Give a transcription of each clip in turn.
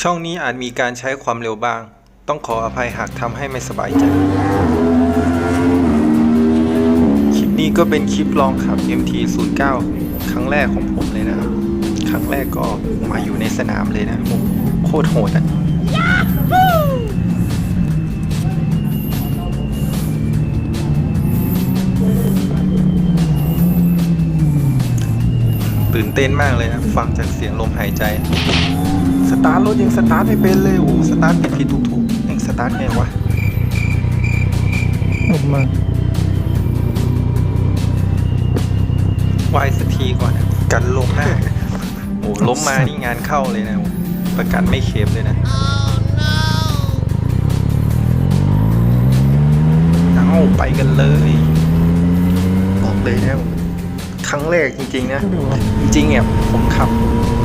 ช่องนี้อาจมีการใช้ความเร็วบ้าง ต้องขออภัยหากทำให้ไม่สบายใจ คลิปนี้ก็เป็นคลิปลองขับ MT09 ครั้งแรกของผมเลยนะครับ ครั้งแรกก็มาอยู่ในสนามเลยนะ โคตรโหดอะตื่นเต้นมากเลยนะ ฟังจากเสียงลมหายใจ สตาร์ทรถยังสตาร์ทไม่เป็นเลยโอ้โหสตาร์ทผิดผิดถูกถูกยังสตาร์ทไงวะหมดมากวายสักทีก่อนนะกันลมหน้าโอ้โหล้มมานี่งานเข้าเลยนะประกันไม่เคลมเลยนะเอาไปกันเลย บอกเลยนะครั้งแรกจริง ๆ นะ จริงๆเนี่ยผมขับ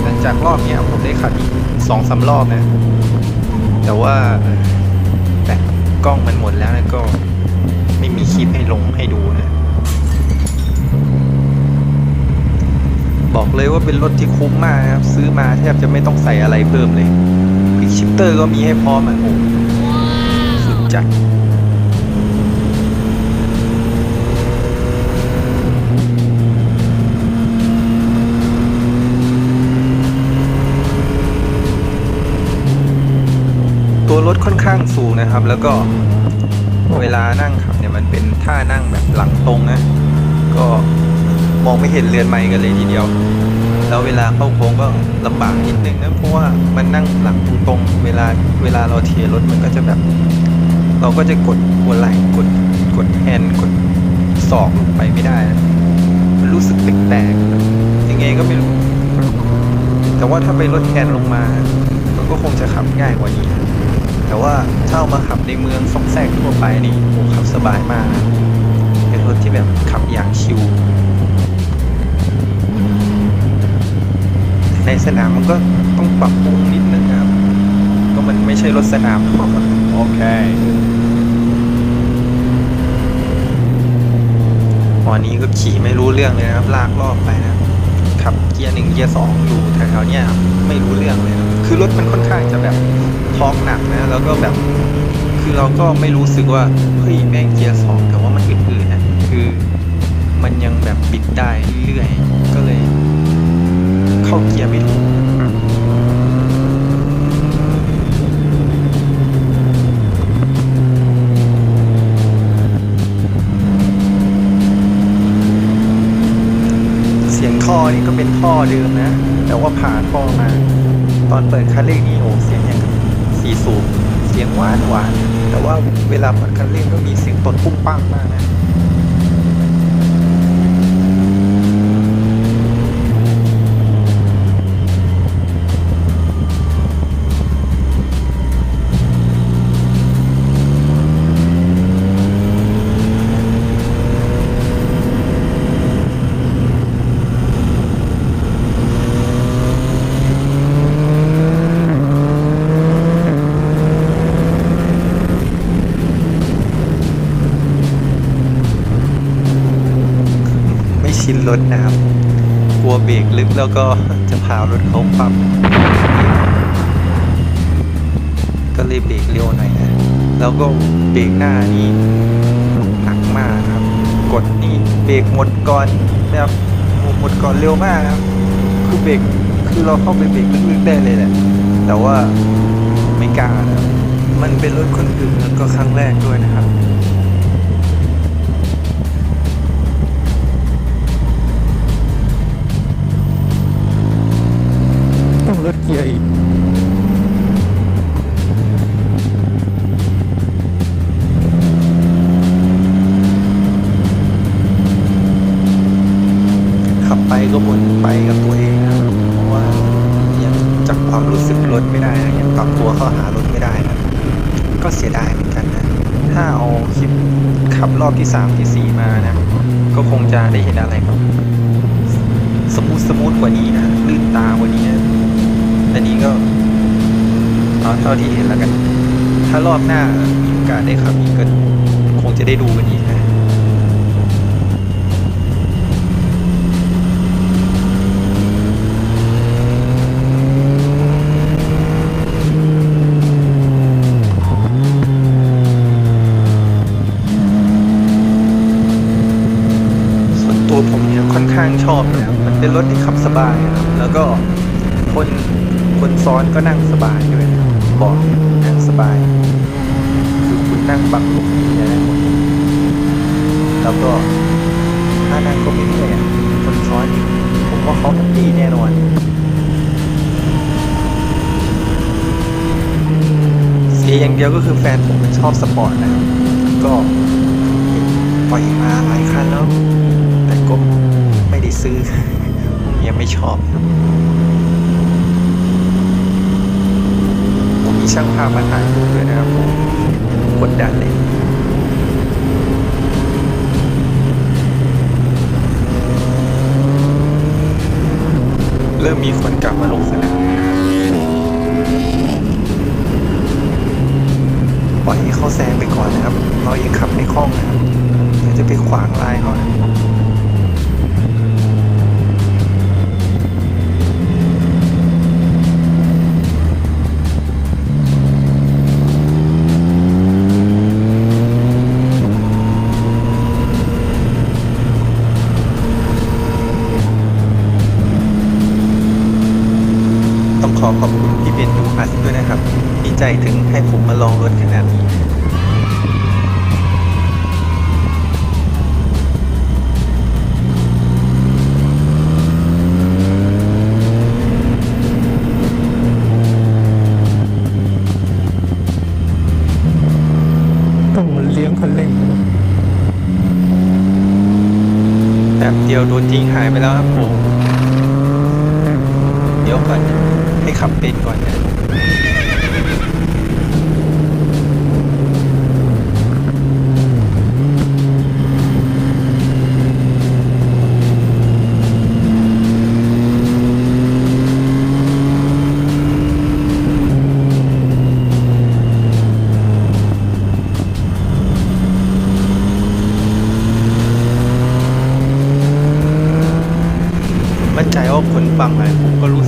หลังจากรอบเนี้ยผมได้ขับอีก สองสารอบนะ แต่ว่าแต่กล้องมันหมดแล้วนะก็ไม่มีคลิปให้ลงให้ดูนะ บอกเลยว่าเป็นรถที่คุ้มมากครับ ซื้อมาแทบจะไม่ต้องใส่อะไรเพิ่มเลยพิกชิปเตอร์ก็มีให้พร้อมอะโอ้สุดจัด นะครับ แล้วก็เวลานั่งขับเนี่ยมันเป็นท่านั่งแบบหลังตรงนะก็มองไม่เห็นเรือนไม้กันเลยทีเดียว แล้วเวลาเข้าโค้งก็ลำบากนิดนึงนะเพราะว่ามันนั่งหลังตรงเวลาเวลาเราเทียรถมันก็จะแบบ เราก็จะกดหัวไหล่กดกดแฮนด์กดศอกลงไปไม่ได้นะมันรู้สึกแปลกๆยังไงก็ไม่รู้แต่ว่าถ้าไปลดแฮนด์ลงมา มันก็คงจะขับง่ายกว่านี้ แต่ว่าถ้าเอามาขับในเมืองซอกแซกทั่วไปนี่โอ้ขับสบายมากนะเป็นรถที่แบบขับอย่างชิวในสนามมันก็ต้องปรับปรุงนิดนึงนะครับ ก็มันไม่ใช่รถสนามโอเควันนี้ก็ขี่ไม่รู้เรื่องเลยนะครับ ลากรอบไปนะ ขับเกียร์หนึ่งเกียร์สองอยู่แถวๆเนี้ยครับไม่รู้เรื่องเลยนะคือรถมันค่อนข้างจะแบบท้องหนักนะ แล้วก็แบบคือเราก็ไม่รู้สึกว่าเฮ้ยแม่งเกียร์สองแต่ว่ามันอื่นๆนะคือมันยังแบบบิดได้เรื่อยๆก็เลย เข้าเกียร์ไม่ถูก เป็นท่อเดิมนะ แต่ว่าผ่าท่อมา ตอนเปิดคันเร่งนี่โอ้เสียงอย่างสีสูบเสียงหวานหวานแต่ว่าเวลาเปิดคันเร่งก็มีเสียงตดปุ้งปังมากนะ ชินรถนะครับ กลัวเบรกลึกแล้วก็จะพารถเขาปั๊บก็เลยเบรกเร็วหน่อยนะ แล้วก็เบรกหน้านี่หนักมากครับ กดนี่เบรกหมดก่อนแบบโอ้หมดก่อนเร็วมากครับ คือเบรกคือเราเข้าไปเบรกลึกๆได้เลยแหละแต่ว่าไม่กล้านะมันเป็นรถคนอื่นแล้วก็ครั้งแรกด้วยนะครับ ก็วนไปกับตัวเองนะครับเพราะว่ายังจับความรู้สึกรถไม่ได้นะยังปรับตัวเข้าหารถไม่ได้นะก็เสียดายเหมือนกันนะ ถ้าเอาคลิปขับรอบที่สามที่สี่มานะ ก็คงจะได้เห็นอะไรแบบสมูทสมูทกว่านี้นะลื่นตากว่านี้นะแต่นี้ก็เอาเท่าที่เห็นแล้วกัน ถ้ารอบหน้ามีโอกาสได้ขับอีกก็คงจะได้ดูกันอีก ผมเนี่ยค่อนข้างชอบนะรถที่ขับสบายครับแล้วก็คนคนซ้อนก็นั่งสบายด้วยนะครับเบาะนั่งสบาย คือคุณนั่งบังลมได้หมดแล้วก็ถ้านั่งก็ไม่เมื่อยคนซ้อนผมว่าเขาแฮปปี้แน่นอนเสียอย่างเดียวก็คือแฟนผมมันชอบสปอร์ตนะครับก็ปล่อยมาหลายคันแล้ว ซื้อ ยังไม่ชอบ ผมมีช่างภาพมาถ่ายรูปด้วยนะครับผมกดดันเลยเริ่มมีคนกลับมาลงสนามปล่อยให้เขาแซงไปก่อนนะครับ เรายังขับไม่คล่องนะครับเดี๋ยวจะไปขวางลายเขา ขอขอบคุณพี่เบนดูอัสด้วยนะครับดีใจถึงให้ผมมาลองรถขนาดนี้ต้องเลี้ยงคันเร่งแป๊บเดียวโดนทิ้งหายไปแล้วครับผมเดี๋ยวก่อนให้ ขับเป็นก่อนนะมั่นใจว่าคนฟังอะไรผมก็รู้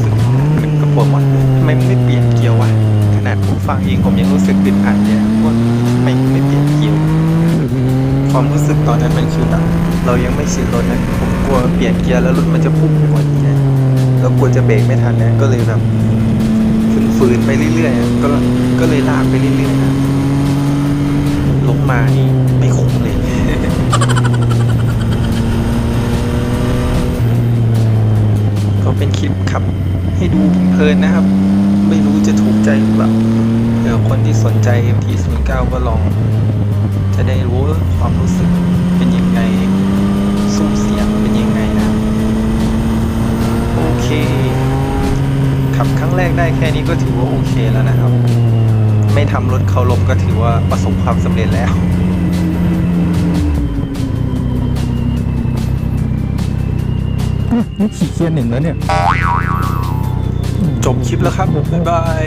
ฟังเองผมยังรู้สึกติดอัดเลยว่าไม่ไม่เปลี่ยนเกียร์ความรู้สึกตอนนั้นมันคือแบบเรายังไม่ชินรถนะผมกลัวเปลี่ยนเกียร์แล้วรถมันจะพุ่งไปกว่านี้นะแล้วกลัวจะเบรกไม่ทันนะก็เลยแบบฝืนๆไปเรื่อยๆก็ก็เลยลากไปเรื่อยๆนะลงมานี่ไม่คุ้มเลยก็เป็นคลิปขับให้ดูเพลินนะครับ ไม่รู้จะถูกใจหรือเปล่าเดี๋ยวคนที่สนใจ MT09 ก็ลอง จะได้รู้ความรู้สึกเป็นยังไงซุ้มเสียงเป็นยังไงนะ โอเค ขับครั้งแรกได้แค่นี้ก็ถือว่าโอเคแล้วนะครับ ไม่ทำรถเขาลมก็ถือว่าประสบความสำเร็จแล้วนี่ขี่เกียร์หนึ่งแล้วเนี่ย จบคลิปแล้วครับบ๊ายบาย